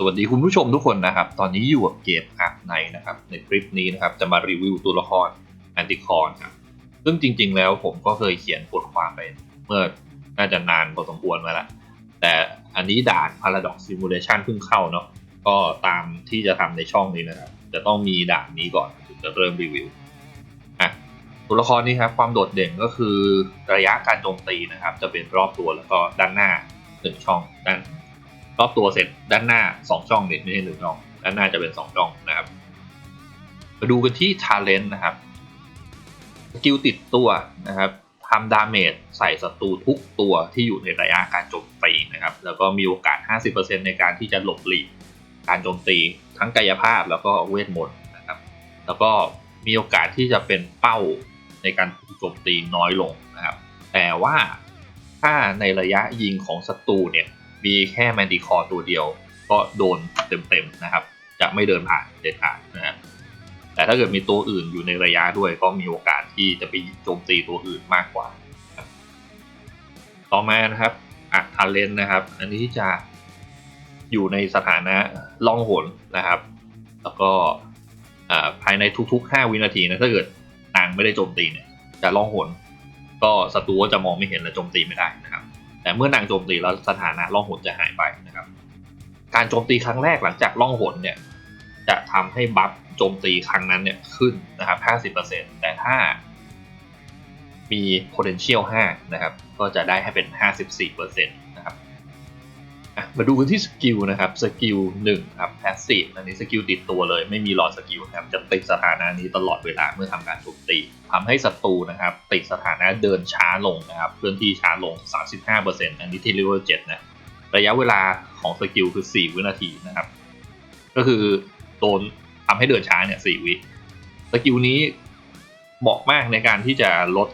สวัสดีคุณผู้ชมทุกคนนะครับ ตอนนี้อยู่กับเกมอาร์ไนนะครับ ในคลิปนี้นะครับ จะมารีวิวตัวละครแอนติคอนครับ ซึ่งจริง ๆ แล้วผมก็เคยเขียนบทความไป เมื่อน่าจะนานพอสมควรมาแล้ว แต่อันนี้ด่าน Paradox Simulation เพิ่งเข้าเนาะ ก็ตามที่จะทำในช่องนี้นะครับ จะต้องมีด่านนี้ก่อนถึงจะเริ่มรีวิวอะตัวละครนี้ครับ ความโดดเด่นก็คือระยะการโจมตีนะครับ จะเป็นรอบตัวแล้วก็ด้านหน้าหนึ่งช่องด้าน รอบตัวเสร็จด้านหน้าสองช่องเนี่ยไม่ใช่หนึ่งช่อง ด้านหน้าจะเป็นสองช่องนะครับ มาดูกันที่ Talent นะครับสกิลติดตัวนะครับทำดาเมจใส่ศัตรูทุกตัวที่อยู่ในระยะการโจมตีนะครับ แล้วก็มีโอกาส 50%ในการที่จะหลบหลีกการโจมตีทั้งกายภาพแล้วก็เวทมนต์นะครับ แล้วก็มีโอกาสที่จะเป็นเป้าในการโจมตีน้อยลงนะครับ แต่ว่าถ้าในระยะยิงของศัตรูเนี่ย มีแค่แมนติคอร์ตัวเดียว ก็โดนเต็มๆนะครับ จะไม่เดินผ่านเด็ดขาดนะฮะแต่ถ้าเกิดมีตัวอื่นอยู่ในระยะด้วยก็มีโอกาสที่จะไปโจมตีตัวอื่นมากกว่า ต่อมานะครับอัทาเลนนะครับ อันนี้จะอยู่ในสถานะล่องหนนะครับ แล้วก็ภายในทุกๆ 5 วินาทีนะถ้าเกิดนางไม่ได้โจมตีเนี่ยจะล่องหนก็ศัตรูก็จะมองไม่เห็นและโจมตีไม่ได้นะครับ แต่เมื่อนางโจมตีแล้วสถานะล่องหนจะหายไปนะครับ การโจมตีครั้งแรกหลังจากล่องหนเนี่ยจะทำให้บัฟโจมตีครั้งนั้นเนี่ยขึ้นนะครับ 50%แต่ถ้ามี potential 5 นะครับ ก็จะได้ให้เป็น 54% มาดูกันที่สกิลนะครับสกิล1ครับ passive อันนี้สกิลติดตัวเลย ไม่มีหลอดสกิลนะครับจะติดสถานะนี้ตลอดเวลาเมื่อทำการโจมตีทำให้ศัตรูนะครับติดสถานะเดินช้าลงนะครับเคลื่อนที่ช้าลง 35%อันนี้ที่ level 7นะระยะเวลาของสกิลคือ 4 วินาทีนะครับ ก็คือโดนทำให้เดินช้าเนี่ย4วิสกิลนี้เหมาะมากในการที่จะลด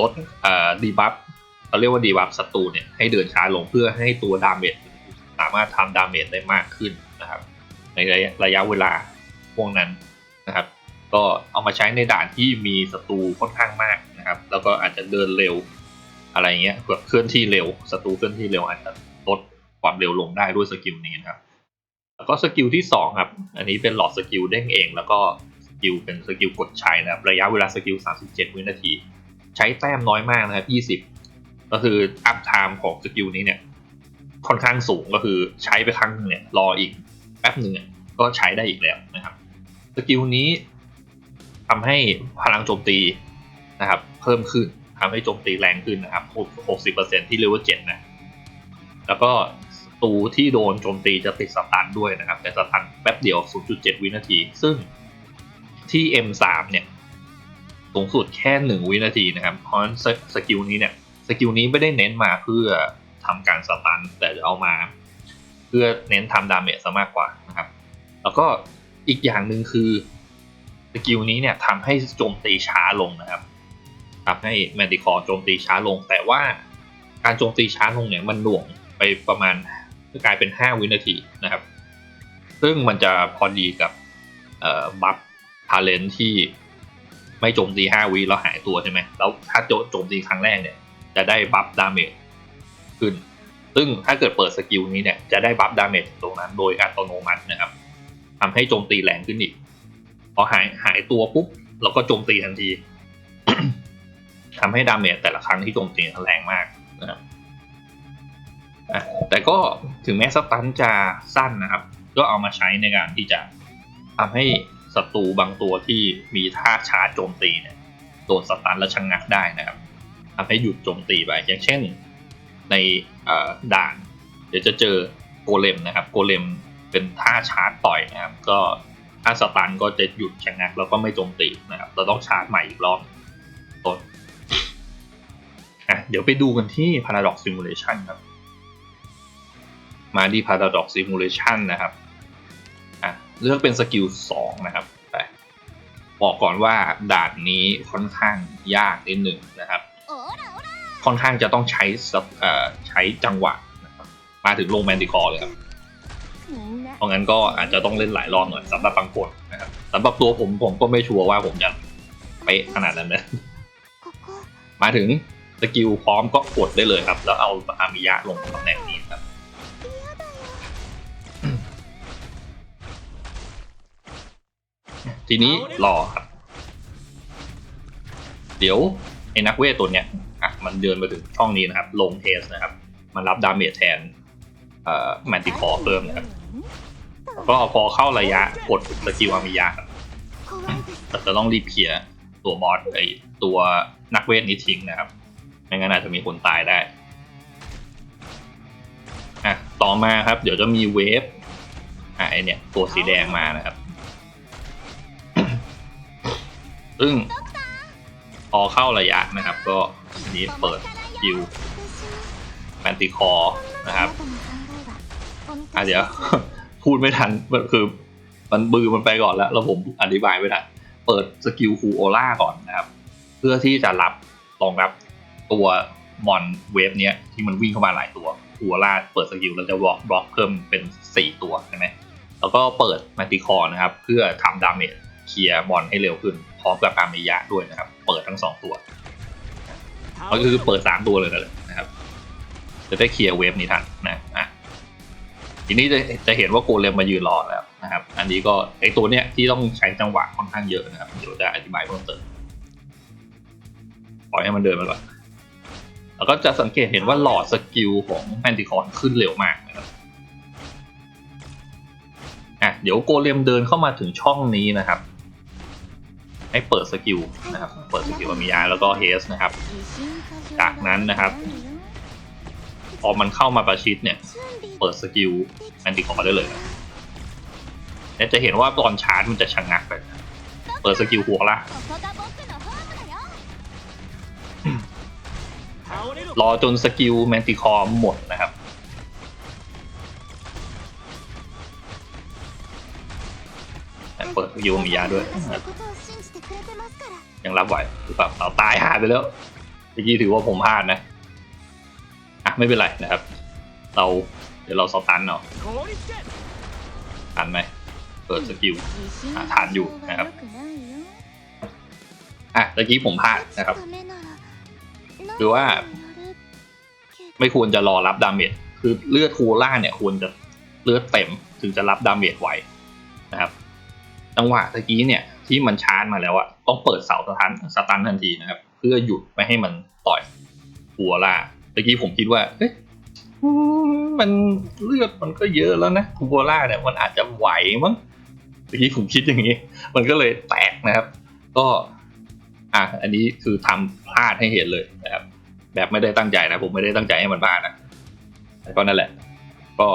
ลดเอ่อดีบัฟ เขาเรียกว่าดีบัฟศัตรูเนี่ยให้เดินช้าลงเพื่อให้ตัวดาเมจสามารถทำดาเมจได้มากขึ้นนะครับในระยะระยะเวลาพวกนั้นนะครับ ก็เอามาใช้ในด่านที่มีศัตรูค่อนข้างมากนะครับ แล้วก็อาจจะเดินเร็วอะไรเงี้ยแบบเคลื่อนที่เร็วศัตรูเคลื่อนที่เร็วอาจจะลดความเร็วลงได้ด้วยสกิลนี้นะครับแล้วก็สกิลที่สองครับ อันนี้เป็นหลอดสกิลเด้งเอง แล้วก็สกิลเป็นสกิลกดใช้นะครับ ระยะเวลาสกิล37 วินาที ใช้แต้มน้อยมากนะครับ20 ก็คืออัพไทม์ของสกิลนี้เนี่ยค่อนข้างสูงก็คือใช้ไปครั้งหนึงเนี่ยรออีกแป๊บหนึ่งเนี่ยก็ใช้ได้อีกแล้วนะครับสกิลนี้ทำให้พลังโจมตีนะครับเพิ่มขึ้นทำให้โจมตีแรงขึ้นนะครับ 60%ที่เลเวล7นะ แล้วก็ตูที่โดนโจมตีจะติดสตันด้วยนะครับ แต่สตันแป๊บเดียว 0.7 วินาที ซึ่งที่ M3 เนี่ย สูงสุดแค่ 1 วินาทีนะครับ เพราะฉะนั้นสกิลนี้เนี่ย สกิลนี้ไม่ได้เน้นมาเพื่อทำการสตันแต่จะเอามา เพื่อเน้นทำดาเมจซะมากกว่านะครับ แล้วก็อีกอย่างหนึ่งคือสกิลนี้เนี่ยทำให้โจมตีช้าลงนะครับทำให้แมนติคอร์โจมตีช้าลง แต่ว่าการโจมตีช้าลงเนี่ยมันหน่วงไปประมาณกลายเป็น 5 วินาทีนะครับ ซึ่งมันจะพอดีกับบัฟทาเลนที่ไม่โจมตี 5 วิแล้วหายตัวใช่ไหมแล้วถ้าโจมตีครั้งแรกเนี่ย จะได้บัฟดาเมจขึ้น ซึ่งถ้าเกิดเปิดสกิลนี้เนี่ยจะได้บัฟดาเมจตรงนั้นโดยอัตโนมัตินะครับทำให้โจมตีแรงขึ้นอีก พอหายหายตัวปุ๊บเราก็โจมตีทันทีทำให้ดาเมจแต่ละครั้งที่โจมตีแรงมากนะครับแต่ก็ถึงแม้สตันจะสั้นนะครับ ก็เอามาใช้ในการที่จะทำให้ศัตรูบางตัวที่มีท่าชาร์จโจมตีเนี่ยโดนสตันและชะงงักได้นะครับำให้หยุดโจมตีไป อย่างเช่นในด่านเดี๋ยวจะเจอโกเลมนะครับ โกเลมเป็นท่าชาร์จต่อยนะครับ ก็ถ้าสตันก็จะหยุดชะงักแล้วก็ไม่โจมตีนะครับ เราต้องชาร์จใหม่อีกรอบต้นอะเดี๋ยวไปดูกันที่ Paradox Simulation ครับ มาที่ Paradox Simulation นะครับอะเลือกเป็นสกิล2นะครับบอกก่อนว่าด่านนี้ค่อนข้างยากนิดหนึ่งนะครับ ค่อนข้างจะต้องใช้ใช้จังหวะนะครับมาถึงลงแมนติคอร์เลยครับเพราะงั้นก็อาจจะต้องเล่นหลายรอบหน่อยสำหรับบางคนนะครับสำหรับตัวผมผมก็ไม่ชัวร์ว่าผมจะเป๊ะขนาดนั้นนะมาถึงสกิลพร้อมก็กดได้เลยครับ แล้วเอาอามิยะลงตำแหน่งนี้ครับทีนี้รอครับ เดี๋ยวไอ้นักเวทตัวเนี้ย มันเดินมาถึงช่องนี้นะครับ ลงเทสนะครับ มันรับดาเมจแทนเอ่อแมนติคอร์เพิ่มนะครับแล้วก็พอเข้าระยะกดสกิลอามิยะครับแต่จะต้องรีบเคลียร์ตัวบอสไอตัวนักเวทนี้ทิ้งนะครับ ไม่งั้นอาจจะมีคนตายได้อะต่อมาครับ เดี๋ยวจะมีเวฟอะไอเนี่ยตัวสีแดงมานะครับ ซึ่งพอเข้าระยะนะครับ ก็ นนี้เปิดสกิลแมนติคอร์นะครับอะเดี๋ยว พูดไม่ทันมันคือมันบือมันไปก่อนแล้วแล้วผมอธิบายไม่ทันเปิดสกิลคูโอล่าก่อนนะครับ เพื่อที่จะรับรองรับตัวมอนเวฟเนี้ยที่มันวิ่งเข้ามาหลายตัวคูโอล่าเปิดสกิลแล้วจะบล็อกบล็อกเพิ่มเป็นสี่ตัวใช่ไหมแล้วก็เปิดมัลติคอร์นะครับ เพื่อทำดาเมจเคลียร์มอนให้เร็วขึ้นพร้อมกับอามิยะด้วยนะครับ เปิดทั้งสองตัว ก็คือเปิดสามตัวเลยนั่นแหละนะครับ จะได้เคลียร์เวฟนี้ทันนะอะทีนี้จะจะเห็นว่าโกเลมมายืนรอแล้วนะครับ อันนี้ก็ไอตัวเนี้ยที่ต้องใช้จังหวะค่อนข้างเยอะนะครับเดี๋ยวจะอธิบายเพิ่มเติมปล่อยให้มันเดินมาก่อนแล้วก็จะสังเกตเห็นว่าหลอดสกิลของแมนติคอนขึ้นเร็วมากนะครับอะเดี๋ยวโกเลมเดินเข้ามาถึงช่องนี้นะครับ ให้เปิดสกิลนะครับเปิดสกิลอามิยาแล้วก็เฮสนะครับ จากนั้นนะครับพอมันเข้ามาประชิดเนี่ย เปิดสกิลแมนติคอร์ได้เลยและจะเห็นว่าตอนชาร์จมันจะชะงักไปเปิดสกิลหัวละรอจนสกิลแมนติคอร์หมดนะครับ เปิดสกิลมียาด้วยยังรับไหวหรือเปล่าเอาตายหาไปแล้วเมื่อกี้ถือว่าผมพลาดนะอะไม่เป็นไรนะครับ เราเดี๋ยวเราสตันเนาะทันไหมเปิดสกิลอะทานอยู่นะครับอะตะกี้ผมพลาดนะครับคือว่า ไม่ควรจะรอรับดาเมจคือเลือดคูล่าเนี่ยควรจะเลือดเต็มถึงจะรับดาเมจไหวนะครับ จังหวะตะกี้เนี่ยที่มันชาร์จมาแล้วอะต้องเปิดเสาสตันสตันทันทีนะครับ เพื่อหยุดไม่ให้มันต่อยคูล่าตะกี้ผมคิดว่าเอ๊ะมันเลือดมันก็เยอะแล้วนะคูล่าเนี่ยมันอาจจะไหวมั้งตะกี้ผมคิดอย่างนี้ มันก็เลยแตกนะครับ ก็อะอันนี้คือทำพลาดให้เห็นเลยนะครับ แบบไม่ได้ตั้งใจนะ ผมไม่ได้ตั้งใจให้มันพลาดนะแต่ก็นั่นแหละ ก็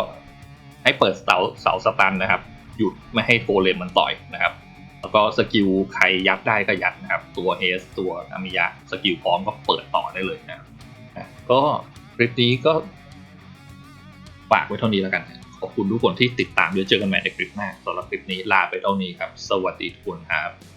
ให้เปิดเสาเสาสตันนะครับ หยุดไม่ให้โกเลมมันต่อยนะครับ แล้วก็สกิลใครยัดได้ก็ยัดนะครับ ตัวเอสตัวอามิยะสกิลพร้อมก็เปิดต่อได้เลยนะครับอะก็คลิปนี้ก็ฝากไว้เท่านี้แล้วกัน ขอบคุณทุกคนที่ติดตามเดี๋ยวเจอกันใหม่ในคลิปหน้าสำหรับคลิปนี้ลาไปเท่านี้ครับ สวัสดีทุกคนครับ